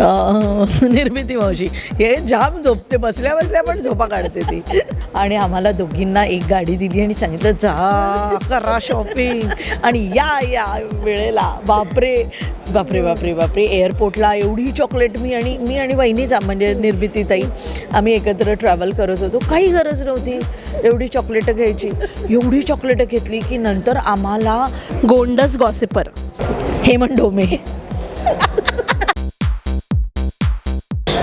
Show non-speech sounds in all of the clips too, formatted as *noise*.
निर्मिती मावशी. हे जाम झोपते बसल्या बसल्या पण झोपा काढते ती. आणि आम्हाला दोघींना एक गाडी दिली आणि सांगितलं जा करा शॉपिंग आणि या या वेळेला बापरे बापरे बापरे बापरे एअरपोर्टला एवढी चॉकलेट मी आणि मी आणि वहिनीचा म्हणजे निर्मिती ताई आम्ही एकत्र ट्रॅव्हल करत होतो. काही गरज नव्हती एवढी चॉकलेटं घ्यायची. एवढी चॉकलेटं घेतली की नंतर आम्हाला गोंडस गॉसिपर हेमंत डोमे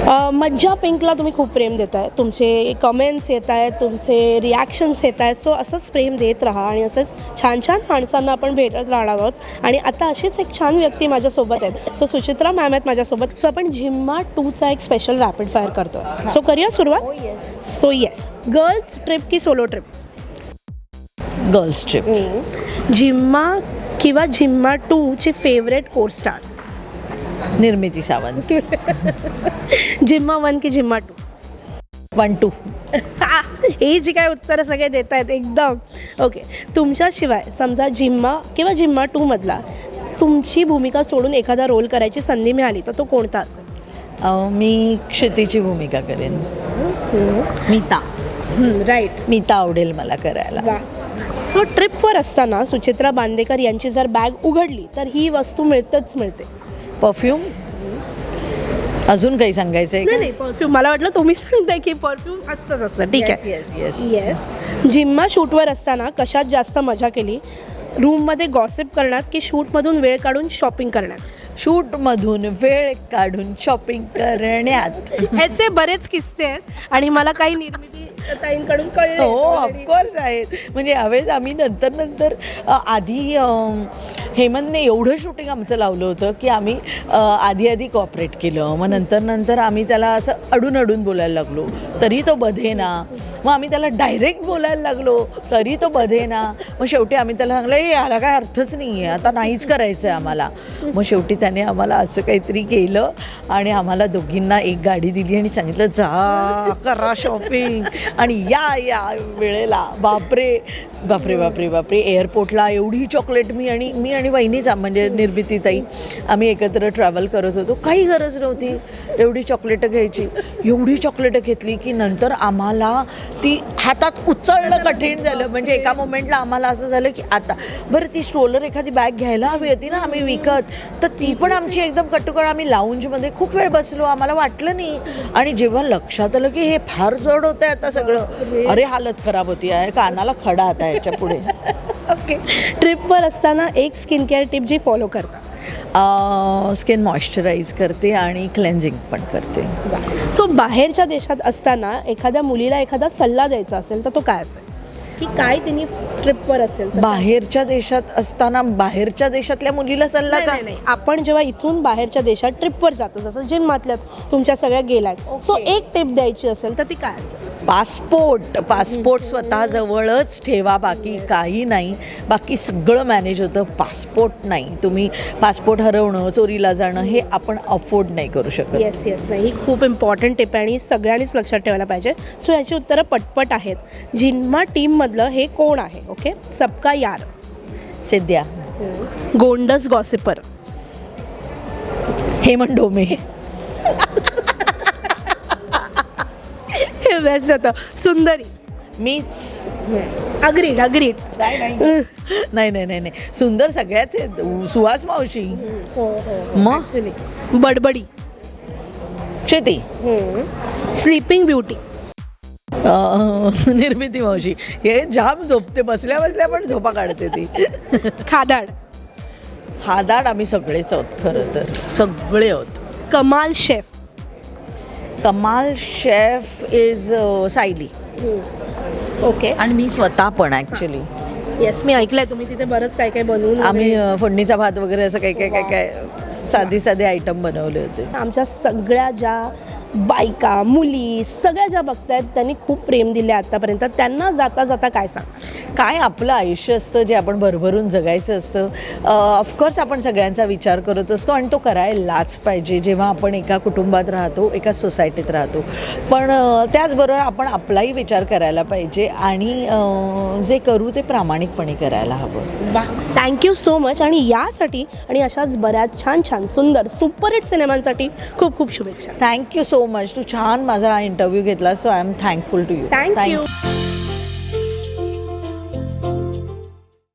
मज्जा पिंकला तुम्ही खूप प्रेम देताय. तुमचे कमेंट्स येत आहेत तुमचे रिॲक्शन्स येत आहेत सो असंच प्रेम देत राहा आणि असंच छान छान माणसांना आपण भेटत राहणार आहोत. आणि आता अशीच एक छान व्यक्ती माझ्यासोबत आहेत. सो सुचित्रा मॅम आहेत माझ्यासोबत. सो आपण झिम्मा टूचा एक स्पेशल रॅपिड फायर करतो सो करूया सुरुवात? सो येस गर्ल्स ट्रिप की solo trip girls trip Jhimma किंवा झिम्मा टूची favourite costar Nirmiti Sawant. झिम्मा वन की झिम्मा टू. One two. *laughs* हे जी काय उत्तरं सगळे देत आहेत एकदम. ओके तुमच्याशिवाय समजा जिम्मा किंवा जिम्मा टूमधला तुमची भूमिका सोडून एखादा रोल करायची संधी मिळाली तर तो कोणता असेल? मी क्षितीची भूमिका करेन. मीता. राईट मीता आवडेल मला करायला. वा. सो ट्रिपवर असताना सुचित्रा बांदेकर यांची जर बॅग उघडली तर ही वस्तू मिळतच मिळते. परफ्यूम अजून काही सांगायचं नाही आहे नाही परफ्यूम मला वाटलं तुम्ही सांगताय की परफ्यूम असतंच असतं. ठीक आहे. येस येस येस जिम्मा शूटवर असताना कशात जास्त मजा केली? रूममध्ये गॉसिप करण्यात की शूटमधून वेळ काढून शॉपिंग करण्यात शूटमधून वेळ काढून शॉपिंग करण्यात. ह्याचे बरेच किस्से आहेत आणि मला काही निर्मिती ताईंकडून कळले हो ऑफकोर्स आहेत. म्हणजे यावेळेस आम्ही नंतर नंतर अ, आधी अम, हेमंतने एवढं शूटिंग आमचं लावलं होतं की आम्ही आधी आधी कॉपरेट केलं. मग नंतर नंतर आम्ही त्याला असं अडून अडून बोलायला लागलो. तरी तो बधे ना. मग आम्ही त्याला डायरेक्ट बोलायला लागलो. तरी तो बधे ना. मग शेवटी आम्ही त्याला सांगलं हे याला काय अर्थच नाही आहे आता नाहीच करायचं आहे आम्हाला. मग शेवटी त्याने आम्हाला असं काहीतरी केलं आणि आम्हाला दोघींना एक गाडी दिली आणि सांगितलं जा करा शॉपिंग आणि या या वेळेला बापरे बापरे बापरे बापरे एअरपोर्टला एवढी चॉकलेट मी आणि मी आणि वहिनीचा म्हणजे निर्मिती ताई आम्ही एकत्र ट्रॅव्हल करत होतो. काही गरज नव्हती एवढी चॉकलेटं घ्यायची. एवढी चॉकलेटं घेतली की नंतर आम्हाला ती हातात उचलणं कठीण झालं. म्हणजे एका मोमेंटला आम्हाला असं झालं की आता बरं ती स्ट्रोलर एखादी बॅग घ्यायला हवी होती ना आम्ही विकत तर ती पण आमची एकदम कटुकट. आम्ही लाऊंजमध्ये खूप वेळ बसलो आम्हाला वाटलं नाही. आणि जेव्हा लक्षात आलं की हे फार जड होतं आहे आता सगळं. अरे हालत खराब होती आहे कानाला खडा आता याच्यापुढे ओके. ट्रिपवर असताना एक स्किन केअर टिप जी फॉलो करता स्किन मॉइश्चराईज करते आणि क्लेन्झिंग पण करते. सो बाहेरच्या देशात असताना एखाद्या मुलीला एखादा सल्ला द्यायचा असेल तर तो काय असेल? की काय तिने ट्रिपवर असेल तर. बाहेरच्या देशात असताना बाहेरच्या देशातल्या मुलीला सल्ला का? नाही, नाही. आपण जेव्हा इथून बाहेरच्या देशात ट्रिपवर जातो जसं जिममधल्या तुमच्या सगळ्या गेलात. सो एक टिप द्यायची असेल तर ती काय असेल? पासपोर्ट. पासपोर्ट स्वतः जवळच ठेवा बाकी काही नाही. बाकी सगळं मॅनेज होतं. पासपोर्ट नाही. तुम्ही पासपोर्ट हरवणं चोरीला जाणं हे आपण अफोर्ड नाही करू शकत. येस येस नाही. ही खूप इम्पॉर्टंट टिप आहे आणि सगळ्यांनीच लक्षात ठेवायला पाहिजे. सो याची उत्तरं पटपट आहेत. जिन्मा टीममधलं हे कोण आहे ओके? सबका यार. सिद्ध्या. गोंडस गॉसिपर. हेमंत डोमे. हे बेस्ट होतं. सुंदरी. मीच. Agreed agreed. नाही नाही. नाही नाही सुंदर सगळ्याच आहेत. सुहास मावशी. मग? ॲक्च्युली बडबडी. शेती. स्लीपिंग ब्युटी निर्मिती मावशी. हे जाम झोपते बसल्या बसल्या पण झोपा काढते ती. खादाड. खादाड आम्ही सगळेच आहोत खरं तर. सगळे आहोत. कमाल शेफ. कमाल शेफ इज सायली. ओके. आणि मी स्वतः पण ॲक्च्युली येस मी ऐकलंय तुम्ही तिथे बरंच काय काय बनवून आम्ही अ, फोडणीचा भात वगैरे असं काही काय काय काय साधी साधे आयटम बनवले होते. आमच्या सगळ्या ज्या बायका मुली सगळ्या ज्या बघतायत त्यांनी खूप प्रेम दिले आतापर्यंत. त्यांना जाता जाता काय सांग? काय आपलं आयुष्य असतं जे आपण भरभरून जगायचं असतं? ऑफकोर्स आपण सगळ्यांचा विचार करत असतो आणि तो करायलाच पाहिजे. जेव्हा आपण एका कुटुंबात राहतो एका सोसायटीत राहतो. पण त्याचबरोबर आपण आपलाही विचार करायला पाहिजे आणि जे करू ते प्रामाणिकपणे करायला हवं. वा थँक्यू सो मच आणि यासाठी आणि अशाच बऱ्याच छान छान सुंदर सुपरहिट सिनेमांसाठी खूप खूप शुभेच्छा. थँक्यू सो मच तू छान माझा इंटरव्ह्यू घेतला so I am thankful to you thank you